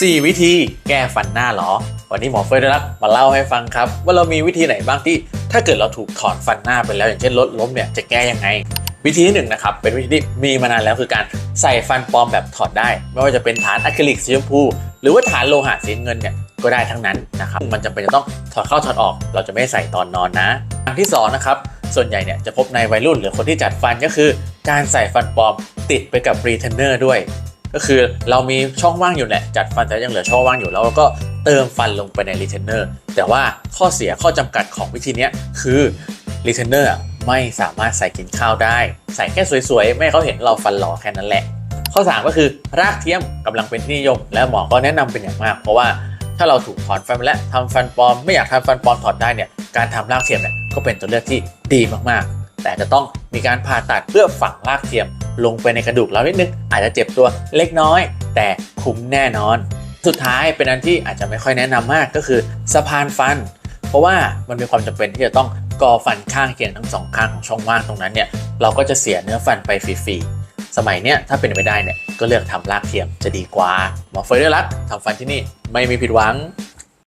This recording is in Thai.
4 วิธีแก้ฟันหน้าเหรอ วันนี้หมอเฟยได้รับมาเล่าให้ฟังครับ ว่าเรามีวิธีไหนบ้างที่ ถ้าเกิดเราถูกถอนฟันหน้าไปแล้ว อย่างเช่นรถล้มเนี่ยจะแก้ยังไง วิธีที่หนึ่งนะครับเป็นวิธีที่มีมานานแล้วคือการใส่ฟันปลอมแบบถอดได้ ไม่ว่าจะเป็นฐานอะคริลิกสีชมพู หรือว่าฐานโลหะสีเงินเนี่ยก็ได้ทั้งนั้นนะครับมันจำเป็นจะต้องถอดเข้าถอดออก เราจะไม่ใส่ตอนนอนนะทางที่สองนะครับส่วนใหญ่เนี่ยจะพบในวัยรุ่นหรือคนที่จัดฟันก็คือ การใส่ฟันปลอมติดไปกับรีเทนเนอร์ด้วย ก็คือเรามีช่องว่างอยู่แหละจัดฟันแต่ยังเหลือช่องว่างอยู่แล้วเราก็เติมฟันลงไปในรีเทนเนอร์แต่ว่าข้อเสียข้อจำกัดของวิธีนี้คือรีเทนเนอร์ไม่สามารถใส่กินข้าวได้ ใส่แค่สวยๆ ไม่เขาเห็นเราฟันหล่อแค่นั้นแหละ ข้อ 3 ก็คือรากเทียมกำลังเป็นที่นิยม และหมอก็แนะนำเป็นอย่างมาก เพราะว่าถ้าเราถูกถอนฟันไปแล้วทำฟันปลอมไม่อยากทำฟันปลอมถอดได้เนี่ยการทำรากเทียมเนี่ยก็เป็นตัวเลือกที่ดีมากๆ แต่จะต้องมีการผ่าตัดเพื่อฝังรากเทียม ลงไปในกระดูกเรานิดนึงอาจจะเจ็บตัวเล็กน้อย แต่คุ้มแน่นอน สุดท้ายเป็นอันที่อาจจะไม่ค่อยแนะนำมากก็คือสะพานฟัน เพราะว่ามันมีความจำเป็นที่จะต้องกอฟันข้างเคียงทั้งสองข้างของช่องว่างตรงนั้นเนี่ยเราก็จะเสียเนื้อฟันไปฟรีๆสมัยเนี้ยถ้าเป็นไปได้เนี่ยก็เลือกทำรากเทียมจะดีกว่าหมอเฟยได้รักทำฟันที่นี่ไม่มีผิดหวัง